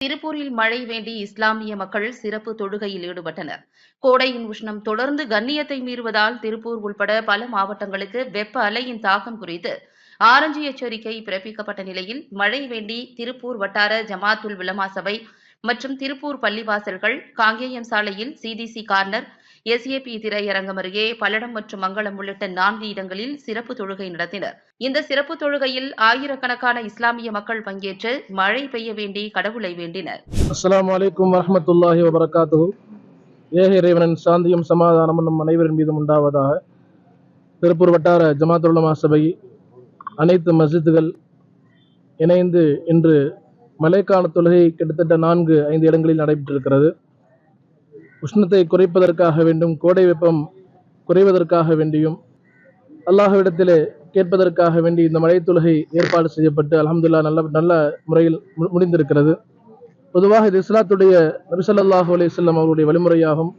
திருப்பூரில் மழை வேண்டி இஸ்லாமிய மக்கள் சிறப்பு தொழுகையில் ஈடுபட்டனர். கோடையின் உஷ்ணம் தொடர்ந்து கண்ணியத்தை மீறுவதால் திருப்பூர் உள்பட பல மாவட்டங்களுக்கு வெப்ப அலையின் தாக்கம் குறித்து ஆரஞ்சு எச்சரிக்கை பிறப்பிக்கப்பட்ட நிலையில் மழை வேண்டி திருப்பூர் வட்டார ஜமாத்துல் விலமா சபை மற்றும் திருப்பூர் பள்ளிவாசல்கள் காங்கேயம் சாலையில் சிடிசி கார்னர் எஸ்ஏபி திரையரங்கம் அருகே பல்லடம் மற்றும் மங்களம் உள்ளிட்ட நான்கு இடங்களில் சிறப்பு தொழுகை நடத்தினர். இந்த சிறப்பு தொழுகையில் ஆயிரக்கணக்கான இஸ்லாமிய மக்கள் பங்கேற்று மழை பெய்ய வேண்டி கடவுளை வேண்டினர். அஸ்லாம் அலைக்கும் வரமத்துல்லாஹி வபரகாத்து ஏக இறைவனின் சாந்தியும் சமாதானமும் நம் அனைவரின் மீதும் உண்டாவதாக திருப்பூர் வட்டார ஜமாத்துல் சபை அனைத்து மஸ்ஜிதுகள் இணைந்து இன்று மலைக்கான தொழுகை கிட்டத்தட்ட நான்கு ஐந்து இடங்களில் நடைபெற்றிருக்கிறது. உஷ்ணத்தை குறைப்பதற்காக வேண்டும் கோடை வெப்பம் குறைவதற்காக வேண்டியும் அல்லாஹ்விடத்திலே கேட்பதற்காக வேண்டி இந்த மழை தொழுகை ஏற்பாடு செய்யப்பட்டு அலமதுல்லா நல்ல நல்ல முறையில் மு- முடிந்திருக்கிறது. பொதுவாக இது இஸ்லாத்துடைய நபிசல்லாஹு அலைஹிஸ்ஸலாம் அவருடைய வழிமுறையாகும்.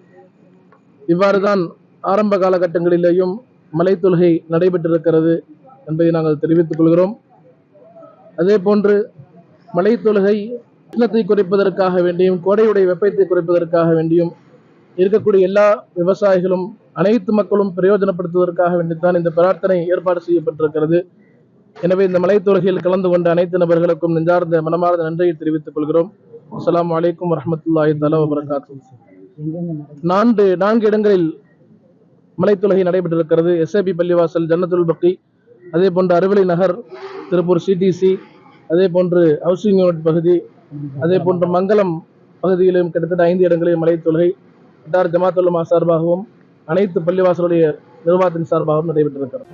இவ்வாறு தான் ஆரம்ப காலகட்டங்களிலேயும் மலை தொழுகை நடைபெற்றிருக்கிறது என்பதை நாங்கள் தெரிவித்துக் கொள்கிறோம். அதே போன்று மழை தொழுகை உஷ்ணத்தை குறைப்பதற்காக வேண்டியும் கோடையுடைய வெப்பத்தை குறைப்பதற்காக வேண்டியும் இருக்கக்கூடிய எல்லா விவசாயிகளும் அனைத்து மக்களும் பிரயோஜனப்படுத்துவதற்காக வேண்டித்தான் இந்த பிரார்த்தனை ஏற்பாடு செய்யப்பட்டிருக்கிறது. எனவே இந்த மலை தொழுகையில் கலந்து கொண்ட அனைத்து நபர்களுக்கும் நெஞ்சார்ந்த மனமார்ந்த நன்றியை தெரிவித்துக் கொள்கிறோம். அஸ்லாம் வலைக்கம் வரமத்துல்லாஹி தலா வபரகாத்து நான்கு நான்கு இடங்களில் மலை தொழுகை நடைபெற்றிருக்கிறது எஸ்ஏபி பள்ளிவாசல் ஜன்னத்துல் பக்கி அதே போன்று அறுவலை நகர் திருப்பூர் சிடிசி அதே போன்று ஹவுசிங் யூனிட் பகுதி அதே போன்று மங்கலம் பகுதியிலும் கிட்டத்தட்ட ஐந்து இடங்களில் தொழுகை வட்டார் ஜமாத்துல்லமா சார்பாகவும் அனைத்து பள்ளிவாசலுடைய நிர்வாகத்தின் சார்பாகவும் நடைபெற்றிருக்கிறது.